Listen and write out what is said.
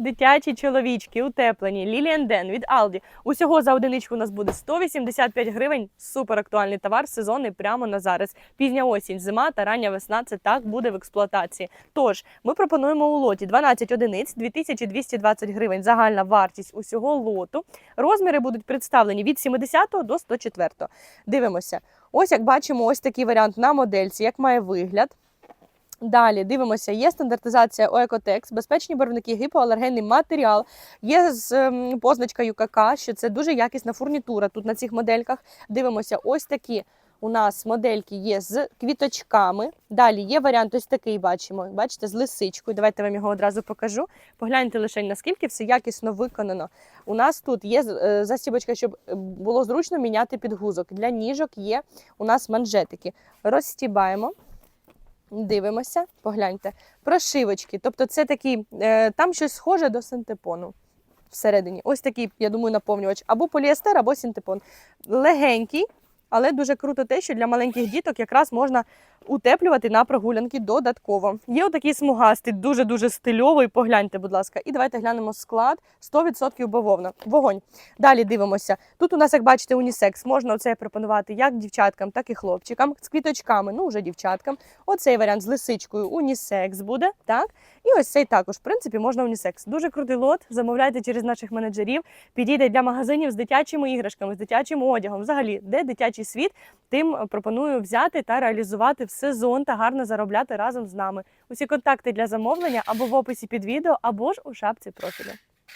Дитячі чоловічки утеплені Lilian від Aldi. Усього за одиничку у нас буде 185 гривень. Супер актуальний товар, сезонний прямо на зараз. Пізня осінь, зима та рання весна. Це так буде в експлуатації. Тож ми пропонуємо у лоті 12 одиниць, 2220 гривень. Загальна вартість усього лоту. Розміри будуть представлені від 70 до 104. Дивимося. Ось як бачимо, ось такий варіант на модельці, як має вигляд. Далі дивимося, є стандартизація ОЕКОТЕКС, безпечні барвники, гіпоалергенний матеріал. Є з ем, позначкою КК, що це дуже якісна фурнітура тут на цих модельках. Дивимося, ось такі у нас модельки є з квіточками. Далі є варіант ось такий, бачимо. Бачите, з лисичкою. Давайте вам його одразу покажу. Погляньте лише, наскільки все якісно виконано. У нас тут є е, застібочка, щоб е, було зручно міняти підгузок. Для ніжок є у нас манжетики. Розстібаємо. Дивимося, погляньте. Прошивочки. Тобто, це такі, е, там щось схоже до синтепону всередині. Ось такий, я думаю, наповнювач. Або поліестер, або синтепон. Легенький, але дуже круто те, що для маленьких діток якраз можна утеплювати на прогулянки додатково. Є отакий смугастий, дуже-дуже стильовий. Погляньте, будь ласка. І давайте глянемо склад 100% бавовна. Вогонь. Далі дивимося. Тут у нас, як бачите, унісекс. Можна оце пропонувати як дівчаткам, так і хлопчикам. З квіточками, ну вже дівчаткам. Оцей варіант з лисичкою унісекс буде. так? І ось цей також, в принципі, можна унісекс. Дуже крутий лот. Замовляйте через наших менеджерів. Підійде для магазинів з дитячими іграшками, з дитячим одягом. Взагалі, де дитячий світ, тим е, пропоную взяти та реалізувати в сезон та гарно заробляти разом з нами. Усі контакти для замовлення або в описі під відео, або ж у шапці профілю.